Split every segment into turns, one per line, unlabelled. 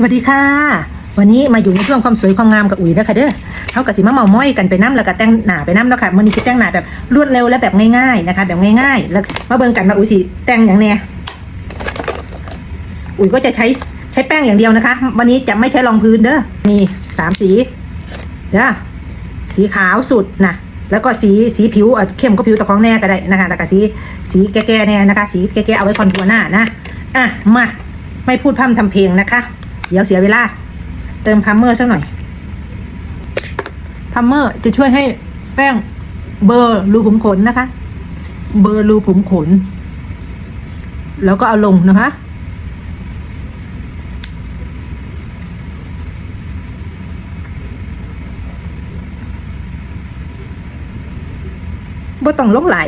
สวัสดีค่ะ วันนี้มาอยู่ในช่วงความสวยความงามกับอุ๋ยนะคะเด้อเขากับสิมาเมาม้อยกันไปน้ำแล้วก็แต่งหน้าไปน้ำแล้วค่ะมันนี้จะแต่งหน้าแบบรวดเร็วและแบบง่ายๆนะคะ แบบง่ายๆ แล้วมาเบิ่งกันมาอุ๋ยสิแต่งอย่างแน่อุ๋ยก็จะใช้ใช้แป้งอย่างเดียวนะคะ วันนี้จะไม่ใช้รองพื้นเด้อนี่สามสีเด้อสีขาวสุดนะแล้วก็สีสีผิวอ่อเข้มก็ผิวตะคองแน่ก็ได้นะคะแล้วก็สีสีแก่ๆแน่นะคะ สีแก่ๆเอาไว้คอนทัวร์หน้านะอะมาไม่พูดพร่ำทำเพลงนะคะ เดี๋ยวเสียเวลา เติมพัมเมอร์สักหน่อยพัมเมอร์จะช่วยให้แป้งเบอร์รูขุมขนนะคะ เบอร์รูขุมขน แล้วก็เอาลงนะคะบ่ต้องลงไหลาย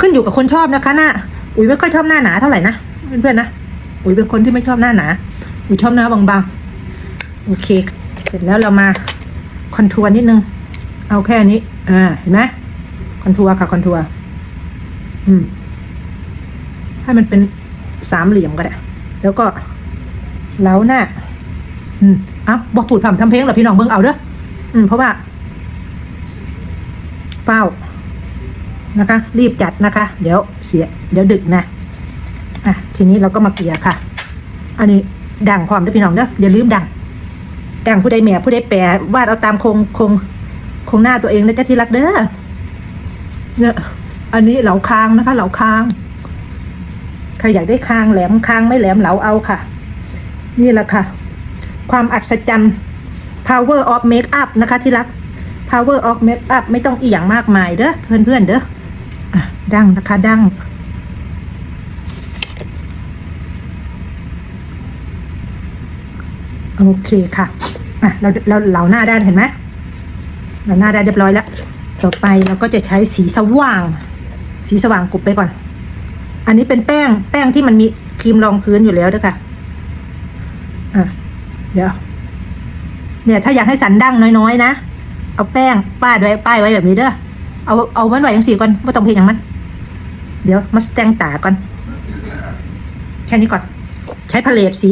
ขึ้นอยู่กับคนชอบนะคะหน้า อุ๋ยไม่ค่อยชอบหน้าหนาเท่าไหร่นะเพื่อนๆนะอุ๋ยเป็นคนที่ไม่ชอบหน้าหนา อุ๋ยชอบหน้าบางๆ โอเค เสร็จแล้วเรามาคอนทัวร์นิดนึง เอาแค่นี้ อ่า เห็นไหมคอนทัวร์ค่ะคอนทัวร์ อืม ให้มันเป็นสามเหลี่ยมก็ได้ แล้วก็เล้าหน้า อืมอ้าบอกผูดผ่ำทำเพลงเหรอพี่น้องเบิ่งเอาเด้อ อืม เพราะว่าเฝ้านะคะ รีบจัดนะคะ เดี๋ยวเสีย เดี๋ยวดึกนะ อะ ทีนี้เราก็มาเกลี่ยค่ะ อันนี้ ดังพร้อมด้วยพี่น้องเด้ออย่าลืมดังดังผู้ใดแหม่ผู้ใดแปรวาดเอาตามคงคงคงหน้าตัวเองนะจ๊ะที่รักเด้อเนี่ยอันนี้เหลาคางนะคะ เหลาคางใครอยากได้คางแหลมคางไม่แหลมเหลาเอาค่ะ นี่แหละค่ะ ความอัศจรรย์ power of makeup นะคะ ที่รัก power of makeup ไม่ต้องอีหยังมากมายเด้อเพื่อนๆเด้อดังนะคะดัง โอเคค่ะอะเราเราเหลาหน้าได้เห็นไหมเหลาหน้าได้เรียบร้อยแล้ว ต่อไปเราก็จะใช้สีสว่าง สีสว่างกุบไปก่อน อันนี้เป็นแป้งแป้งที่มันมีครีมรองพื้นอยู่แล้วด้วยค่ะอะเดี๋ยว เนี่ยถ้าอยากให้สันดั้งน้อยๆนะเอาแป้งป้ายไว้ป้ายไว้แบบนี้เด้อเอาเอามันไว้อย่างสีก่อนไม่ต้องเพลงอย่างมัน เดี๋ยวมาแต่งตาก่อน แค่นี้ก่อน ใช้พาเลตสี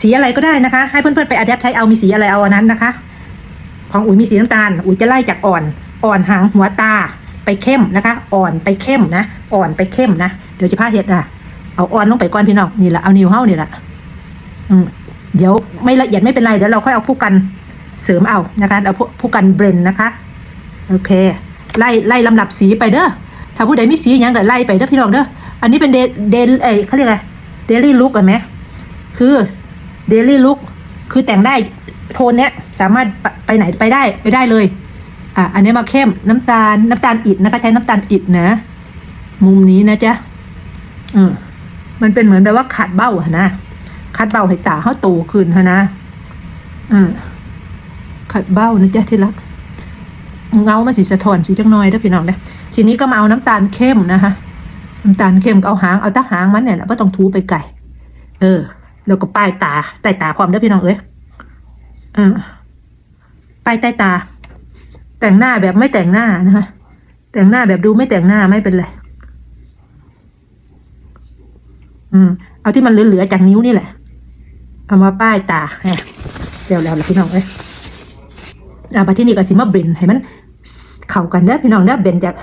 สีอะไรก็ได้นะคะ ให้เพื่อนๆไปอัดแอปใช้เอามีสีอะไรเอาอันนั้นนะคะ ของอุ๋ยมีสีน้ำตาล อุ๋ยจะไล่จากอ่อน อ่อนหางหัวตาไปเข้มนะคะ อ่อนไปเข้มนะ อ่อนไปเข้มนะ เดี๋ยวจะพาเห็ดอะ เอาอ่อนลงไปก่อนพี่น้องนี่แหละ เอานิวเฮ้านี่แหละอืมเดี๋ยวไม่ละเอียดไม่เป็นไร เดี๋ยวเราค่อยเอาผู้กันเสริมเอานะคะ เอาผู้กันเบรนนะคะ โอเค ไล่ไล่ลำดับสีไปเด้อ ถ้าผู้ใดมีสีอย่างก็ไล่ไปเด้อพี่น้องเด้อ อันนี้เป็นเดเดเอเขาเรียกอะไร เดลี่ลุกกันไหม คือ เดลี่ลุกคือแต่งได้โทนเนี้ยสามารถไปไหนไปได้ไปได้เลย อะอันนี้มาเข้มน้ำตาลน้ำตาลอิดนะคะใช้น้ำตาลอิดนะ มุมนี้นะจ๊ะอืมมันเป็นเหมือนแบบว่าขัดเบ้าอะนะ ขัดเบ้าให้ตาเขาโตขึ้นฮะนะอืมขัดเบ้านะจ๊ะที่รักเงามันสีสะท้อนสีจังน้อยเด้อพี่น้องเด้อทีนี้ก็มาเอาน้ำตาลเข้มนะคะน้ำตาลเข้มก็เอาหางเอาตาหางมันเนี่ยแหละไม่ต้องทูไปไก่ เออ แล้วก็ป้ายตาใต้ตาความเด้อพี่น้องเอ้ยอ่าป้ายใต้ตา แต่งหน้าแบบไม่แต่งหน้านะคะแต่งหน้าแบบดูไม่แต่งหน้าไม่เป็นไรอืม เอาที่มันเหลือๆจากนิ้วนี่แหละ เอามาป้ายตาแหมเร็วๆแล้วพี่น้องเอ้ยเอาไปที่นี่ก็สิมาเบนให้มัน เข้ากันเด้อพี่น้องเด้อเบนจาก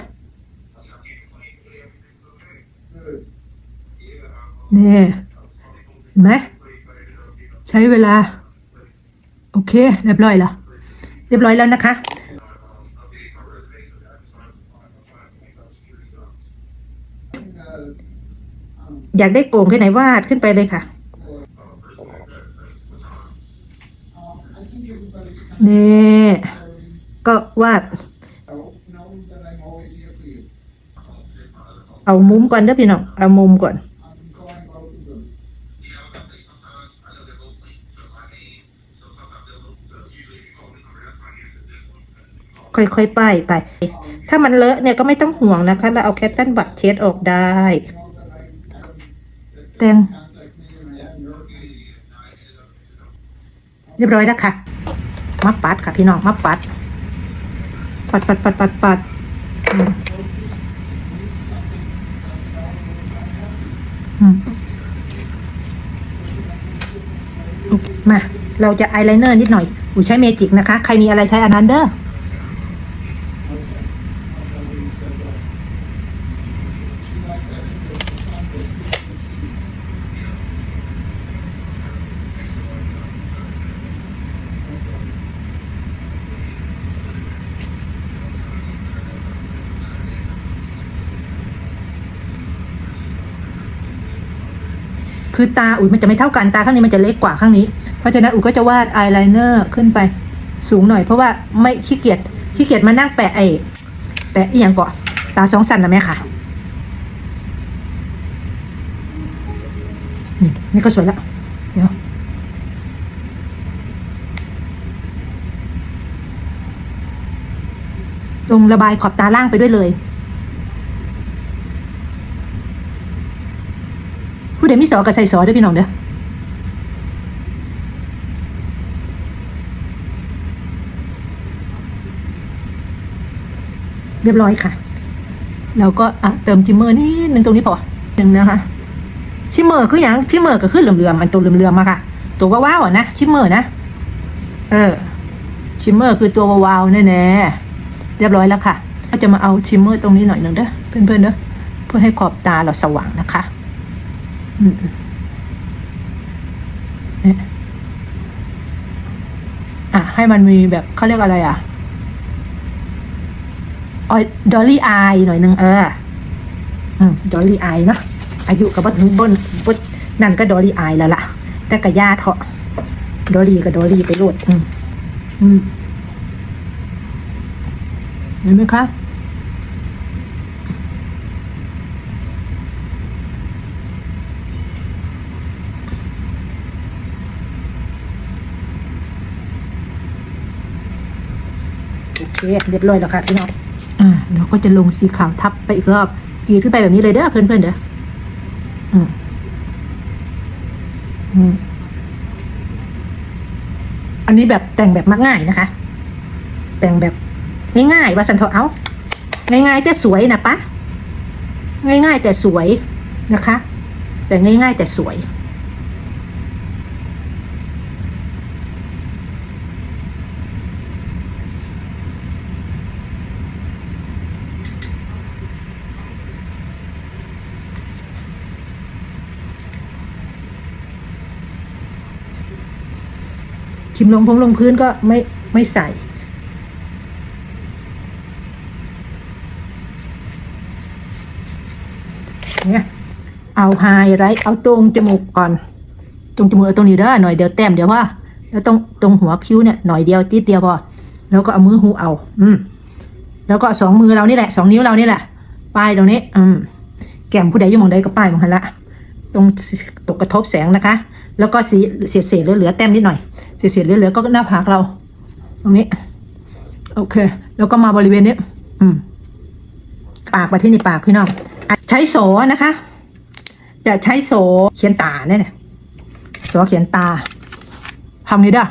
นี่เห็น ไหมใช้เวลา โอเค เรียบร้อยแล้วเรียบร้อยแล้วนะคะ อยากได้โก่งแค่ไหนวาดขึ้นไปเลยค่ะนี่ก็วาดเอามุมก่อนเด้อพี่น้องเอามุมก่อน ค่อยๆป้ายไป ถ้ามันเลอะเนี่ยก็ไม่ต้องห่วงนะคะ เราเอาแคตตันบัตเช็ดออกได้แตงเรียบร้อยแล้วค่ะมาปัดค่ะพี่น้องมาปัด ปัดปัดปัดปัดปัดอืมมโอเคมา เราจะอายไลเนอร์นิดหน่อยอูใช้เมจิกนะคะ ใครมีอะไรใช้อันนั้นเด้อ คือตาอุ๋ยมันจะไม่เท่ากันตาข้างนี้มันจะเล็กกว่าข้างนี้ เพราะฉะนั้นอุ๋ยก็จะวาดอายไลเนอร์ขึ้นไปสูงหน่อย เพราะว่าไม่ขี้เกียจขี้เกียจมานั่งแปะไอ้แปะอีหยังเกาะตาสองสันนะแม่ค่ะนี่นี่ก็สวยละเดี๋ยวลงระบายขอบตาล่างไปด้วยเลย ผู้ใดมีสอกับใส่สอเด้วยพี่น้องเด้อเรียบร้อยค่ะ แล้วก็อะเติมชิมเมอร์นิดนึงตรงนี้พอหนึ่งนะคะ ชิมเมอร์คืออย่างชิมเมอร์ก็คือเหลื่อมๆมันตัวเหลื่อมๆมาค่ะ ตัวว้าวๆอะนะชิมเมอร์นะเออชิมเมอร์คือตัววาวๆแน่ๆเรียบร้อยแล้วค่ะ ก็จะมาเอาชิมเมอร์ตรงนี้หน่อยหนึ่งเด้อเพื่อนๆเด้อเพื่อให้ขอบตาเราสว่างนะคะ เนี่ยอะ ให้มันมีแบบเขาเรียกอะไรอะออยดอลลี่อายหน่อยนึงเอออืมดอลลี่อายเนาะอายุกับว่าถึงบนบนนั่นก็ดอลลี่อายแล้วล่ะ แต่กับยาเถาะดอลลี่กับดอลลี่ไปโลดอืมอืมเห็นไหมคะ เคเรียบร้อยแล้วค่ะพี่น้องอ่าเราก็จะลงสีขาวทับไปอีกรอบกรีดขึ้นไปแบบนี้เลยเด้อเพื่อนๆเด้ออืมอืมอันนี้แบบแต่งแบบมักง่ายนะคะ แต่งแบบง่ายๆว่าสันเอเอาง่ายๆแต่สวยนะปะง่ายๆแต่สวยนะคะ แต่ง่ายๆแต่สวย ชิมลงพงลงพื้นก็ไม่ไม่ใส่ เนี่ยเอาไฮไรเอาตรงจมูกก่อน ตรงจมูกเอาตรงนี้เด้อหน่อยเดียวแต้มเดี๋ยวว่าแล้วตรงตรงหัวคิ้วเนี่ยหน่อยเดียวติดเดียวพอแล้วก็เอามือหูเอา อืม แล้วก็สองมือเรานี่แหละสองนิ้วเรานี่แหละป้ายตรงนี้ อืม แก้มผู้ใดอยู่หมองใดก็ป้ายมองหันละ ตรงตกกระทบแสงนะคะ แล้วก็สีเศษเศษๆเหลือๆแต้มนิดหน่อยเศษเศษๆเหลือๆก็หน้าผากเรา ตรงนี้ โอเค แล้วก็มาบริเวณนี้อืม ปากไปที่นี่ปากพี่น้องใช้โสนะคะ จะใช้โสเขียนตาเนี่ยโสเขียนตาทำนี้ด้ะ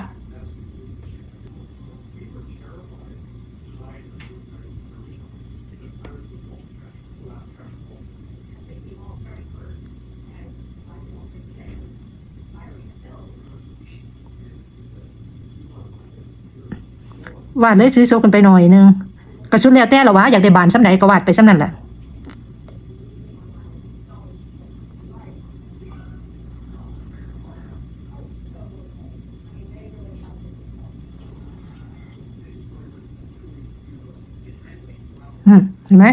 วาดเลยซื้อโซกันไปหน่อยนึงกระสุนแล้วแต่ละวะอยากได้บานซ้ำไหนก็วาดไปซ้ำนั่นแหละอืมเห็นไหม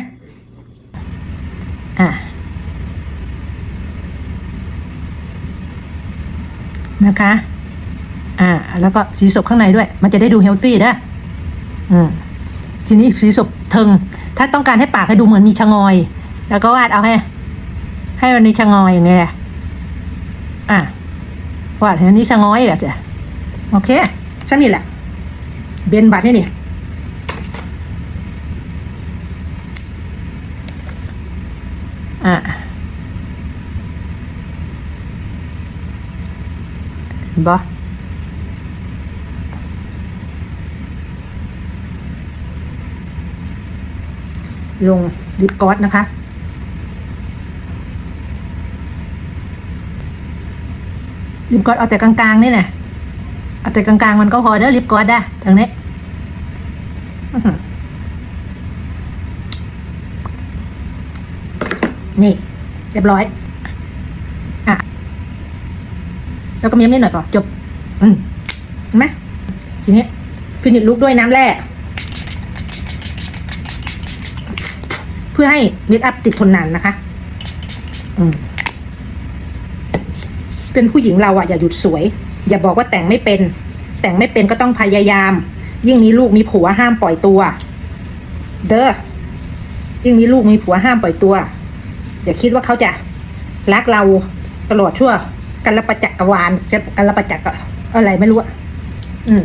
อะนะคะ อ่า แล้วก็สีศพข้างในด้วย มันจะได้ดูเฮลตี้นะ ทีนี้สีศพเทิง ถ้าต้องการให้ปากให้ดูเหมือนมีชะงอย แล้วก็วาดเอาให้ ให้มันมีชะงอยอย่างเงี้ยอะวาดให้มันมีชะงอยแบบเนี้ยโอเคฉันนี่แหละ เบนบัตรให้นี่อะเห็นปะ ลงลิปกลอสนะคะ ลิปกลอสเอาแต่กลางๆนี่แหละเอาแต่กลางๆมันก็พอเด้อลิปกอดได้ทางนี้นี่ เรียบร้อย อะ แล้วก็เมียมนิดหน่อยต่อจบ อืมเห็นไหมทีนี้ ฟินิชลุกด้วยน้ำแร่ เพื่อให้เมคอัพติดทนนานนะคะ อืมเป็นผู้หญิงเราอะอย่าหยุดสวย อย่าบอกว่าแต่งไม่เป็น แต่งไม่เป็นก็ต้องพยายาม ยิ่งมีลูกมีผัวห้ามปล่อยตัว เด้อยิ่งมีลูกมีผัวห้ามปล่อยตัว อย่าคิดว่าเขาจะรักเราตลอดชั่วกันละประจักรวาลจะกันละประจักรอะไรไม่รู้อืม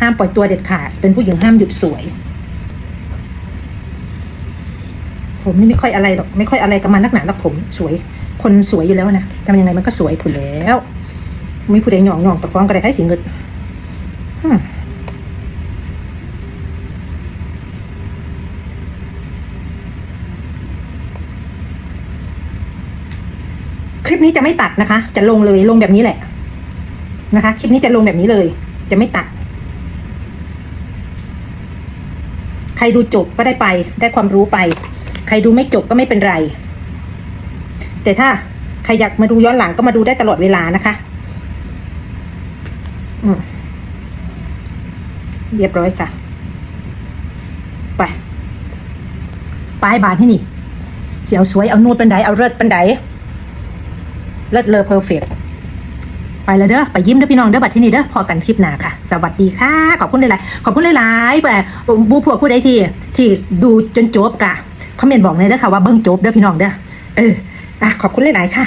ห้ามปล่อยตัวเด็ดขาดเป็นผู้หญิงห้ามหยุดสวย ผมนี่ไม่ค่อยอะไรหรอกไม่ค่อยอะไรกับมันนักหนาหรอกผมสวย คนสวยอยู่แล้วนะทำยังไงมันก็สวยถูกแล้วมีผู้ใดหยองหยองตะกองกระไดให้สิเงินคลิปนี้จะไม่ตัดนะคะ จะลงเลยลงแบบนี้แหละนะคะ คลิปนี้จะลงแบบนี้เลย จะไม่ตัด ใครดูจบก็ได้ไปได้ความรู้ไป ใครดูไม่จบก็ไม่เป็นไร แต่ถ้าใครอยากมาดูย้อนหลังก็มาดูได้ตลอดเวลานะคะเรียบร้อยค่ะ ไป ปลายบานที่นี่ เสียวสวยเอานูดเป็นไดเอาเลิศเป็นไดเลิศเลอเพอร์เฟก ไปแล้วเด้อไปยิ้มเด้อพี่น้องเด้อบัดที่นี่เด้อพอกันคลิปหน้าค่ะ สวัสดีค่ะ ขอบคุณหลายๆขอบคุณหลายๆแบบบูพวกผู้ใดที่ที่ดูจนจบกะคอมเมนต์บอกเลยเด้อค่ะว่าเบิ้งจบเด้อพี่น้องเด้อเอออะขอบคุณหลายๆค่ะ